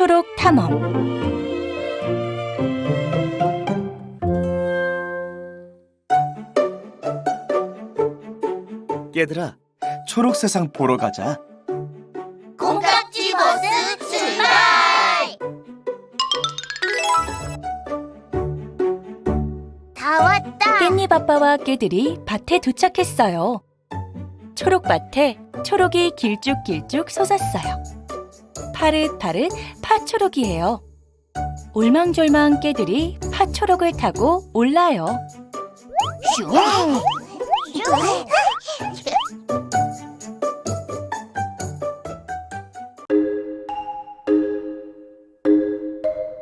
초록 탐험 얘들아, 초록 세상 보러 가자. 콩깍지 버스 출발! 다 왔다. 깻잎 아빠와 깨들이 밭에 도착했어요. 초록밭에 초록이 길쭉길쭉 솟았어요. 파릇파릇 파초록이에요. 올망졸망 깨들이 파초록을 타고 올라요.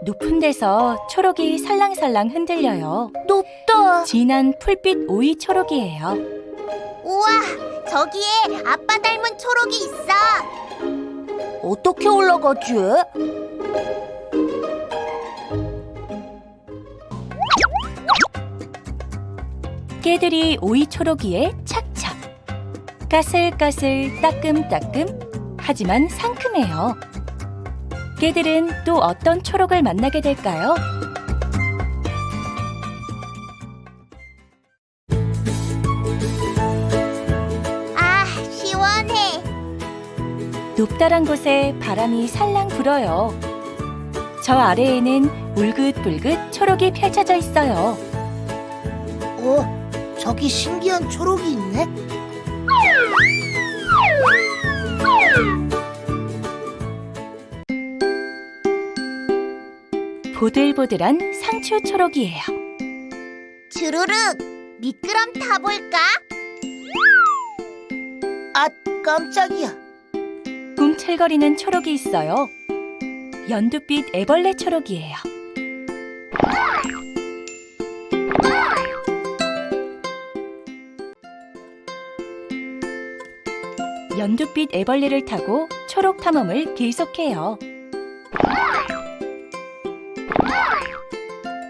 높은 데서 초록이 살랑살랑 흔들려요. 높다. 진한 풀빛 오이 초록이에요. 우와, 저기에 아빠 닮은 초록이 있어. 어떻게 올라가지? 깨들이 오이 초록이에 착착. 까슬까슬 따끔따끔 하지만 상큼해요. 깨들은 또 어떤 초록을 만나게 될까요? 높다란 곳에 바람이 살랑 불어요. 저 아래에는 울긋불긋 초록이 펼쳐져 있어요. 어, 저기 신기한 초록이 있네. 보들보들한 상추 초록이에요. 주르륵, 미끄럼 타볼까? 아, 깜짝이야. 꿈틀거리는 초록이 있어요. 연두빛 애벌레 초록이에요. 연두빛 애벌레를 타고 초록 탐험을 계속해요.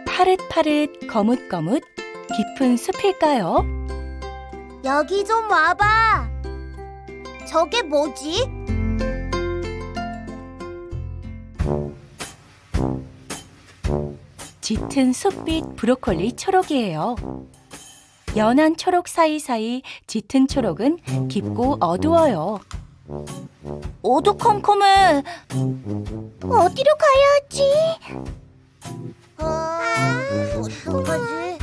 파릇파릇 거뭇거뭇 깊은 숲일까요? 여기 좀 와봐. 저게 뭐지? 짙은 숲빛 브로콜리 초록이에요. 연한 초록 사이사이 짙은 초록은 깊고 어두워요. 어두컴컴해. 어디로 가야 하지? 어, 어떡하지?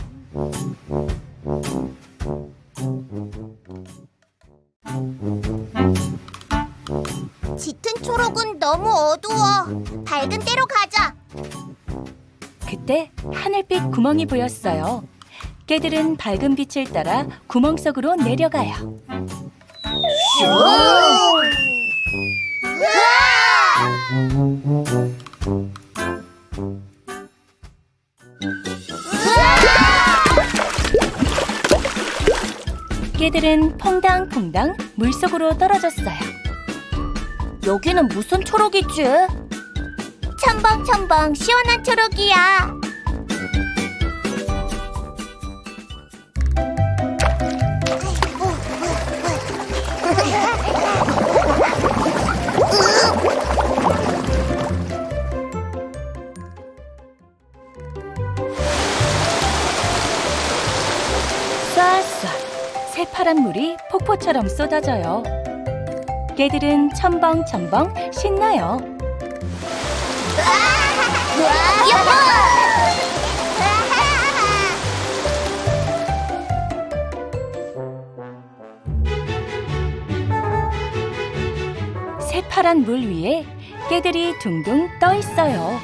짙은 초록은 너무 어두워. 밝은 데로 가자. 그때 하늘빛 구멍이 보였어요. 깨들은 밝은 빛을 따라 구멍 속으로 내려가요. 깨들은 퐁당퐁당 물속으로 떨어졌어요. 여기는 무슨 초록이지? 첨벙첨벙 시원한 초록이야. 쏴쏴 새파란 물이 폭포처럼 쏟아져요. 개들은 첨벙첨벙 신나요. 새파란 물 위에 깨들이 둥둥 떠 있어요.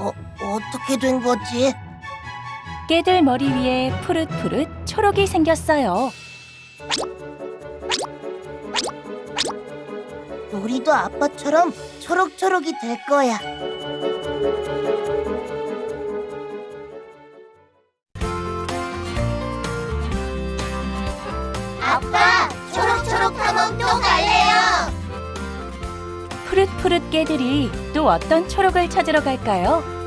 어, 어떻게 된 거지? 깨들 머리 위에 푸릇푸릇 초록이 생겼어요. 우리도 아빠처럼 초록초록이 될 거야. 아빠, 초록초록 탐험 또 갈래요. 푸릇푸릇 깨들이 또 어떤 초록을 찾으러 갈까요?